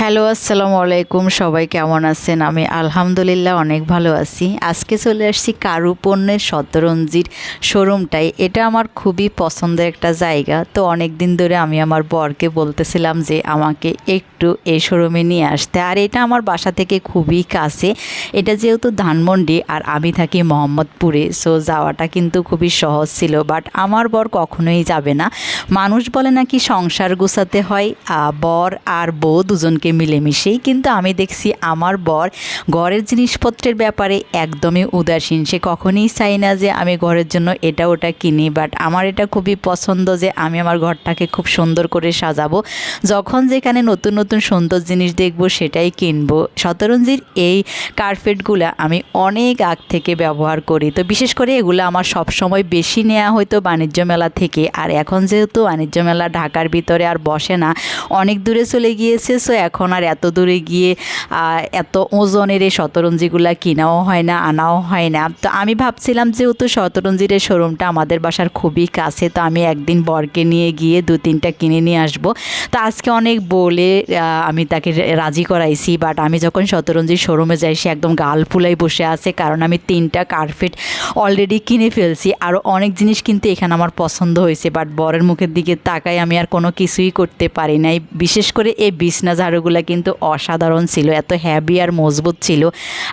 Hello, আসসালামু আলাইকুম। সবাই কেমন আছেন? আমি আলহামদুলিল্লাহ অনেক ভালো আছি। আজকে চলে আসছি কারু পণ্যের শতরঞ্জির শোরুমটাই এটা আমার খুবই পছন্দের একটা জায়গা। তো অনেক দিন ধরে আমি আমার বরকে বলতেছিলাম যে আমাকে একটু এই শোরুমে নিয়ে আসতে। আর এটা আমার বাসা থেকে খুবই কাছে। এটা যেহেতু ধানমন্ডি আর আমি থাকি মোহাম্মদপুরে, সো যাওয়াটা কিন্তু খুবই সহজ ছিল। বাট আমার বর কখনোই যাবে না। মানুষ বলে নাকি সংসার গুছাতে হয় বর আর বউ দুজনকে মিলেমিশেই কিন্তু আমি দেখছি আমার বর ঘরের জিনিসপত্রের ব্যাপারে একদমই উদাসীন। সে কখনই চাই না যে আমি ঘরের জন্য এটা ওটা কিনি বাট আমার এটা খুবই পছন্দ যে আমি আমার ঘরটাকে খুব সুন্দর করে সাজাবো। যখন যেখানে নতুন নতুন সুন্দর জিনিস দেখব সেটাই কিনবো। শতরঞ্জির এই কার্পেটগুলো আমি অনেক আগ থেকে ব্যবহার করি। তো বিশেষ করে এগুলো আমার সব সময় বেশি নেওয়া হয়তো বাণিজ্য মেলা থেকে, আর এখন যেহেতু বাণিজ্য মেলা ঢাকার ভিতরে আর বসে না, অনেক দূরে চলে গিয়েছে সো এখন আর এত দূরে গিয়ে এত ওজনের এই শতরঞ্জিগুলো কিনাও হয় না, আনাও হয় না। তো আমি ভাবছিলাম যেহেতু শতরঞ্জির এই শোরুমটা আমাদের বাসার খুবই কাছে, তো আমি একদিন বরকে নিয়ে গিয়ে দু তিনটা কিনে নিয়ে আসব। তো আজকে অনেক বলে আমি তাকে রাজি করাইছি বাট আমি যখন শতরঞ্জির শোরুমে যাই, সে একদম গাল ফুলাই বসে আছে, কারণ আমি তিনটা কার্পেট অলরেডি কিনে ফেলছি। আরও অনেক জিনিস কিন্তু এখানে আমার পছন্দ হয়েছে বাট বরের মুখের দিকে তাকাই আমি আর কোনো কিছুই করতে পারি নাই। বিশেষ করে এই বিছনা ঝাড়ুগুলো কিন্তু অসাধারণ ছিল, এত হ্যাভি আর মজবুত ছিল।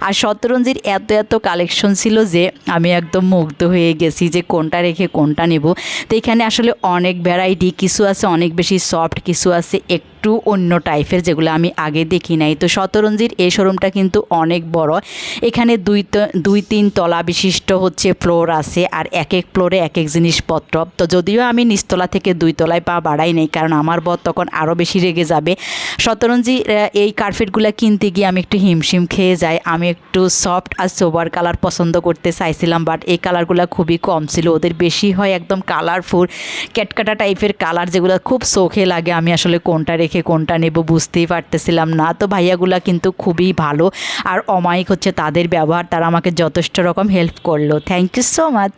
আর শতরঞ্জির এত এত কালেকশন ছিল যে আমি একদম মুগ্ধ হয়ে গেছি যে কোনটা রেখে কোনটা নেব। তো এখানে আসলে অনেক ভ্যারাইটি কিছু আছে অনেক বেশি সফট কিছু আছে একটু অন্য টাইপের যেগুলো আমি আগে দেখি নাই। তো শতরঞ্জির এই শোরুমটা কিন্তু অনেক বড়। এখানে দুই দুই তিন তলা বিশিষ্ট হচ্ছে ফ্লোর আছে আর এক এক ফ্লোরে এক এক জিনিসপত্র। তো যদিও আমি নিচতলা থেকে দুই তলায় পা বাড়াই নেই, কারণ আমার বর তখন আরও বেশি রেগে যাবে। শতরঞ্জি আহ, এই কার্পেটগুলো কিনতে গিয়ে আমি একটু হিমশিম খেয়ে যাই। আমি একটু সফট আর সোবার কালার পছন্দ করতে চাইছিলাম বাট এই কালারগুলো খুবই কম ছিল। ওদের বেশি হয় একদম কালারফুল ক্যাটকাটা টাইপের কালার যেগুলো খুব চোখে লাগে। আমি আসলে কোনটা রেখে কোনটা নেব বুঝতেই পারতেছিলাম না। তো ভাইয়াগুলা কিন্তু খুবই ভালো আর অমায়িক হচ্ছে তাদের ব্যবহার। তারা আমাকে যথেষ্ট রকম হেল্প করল। Thank you so much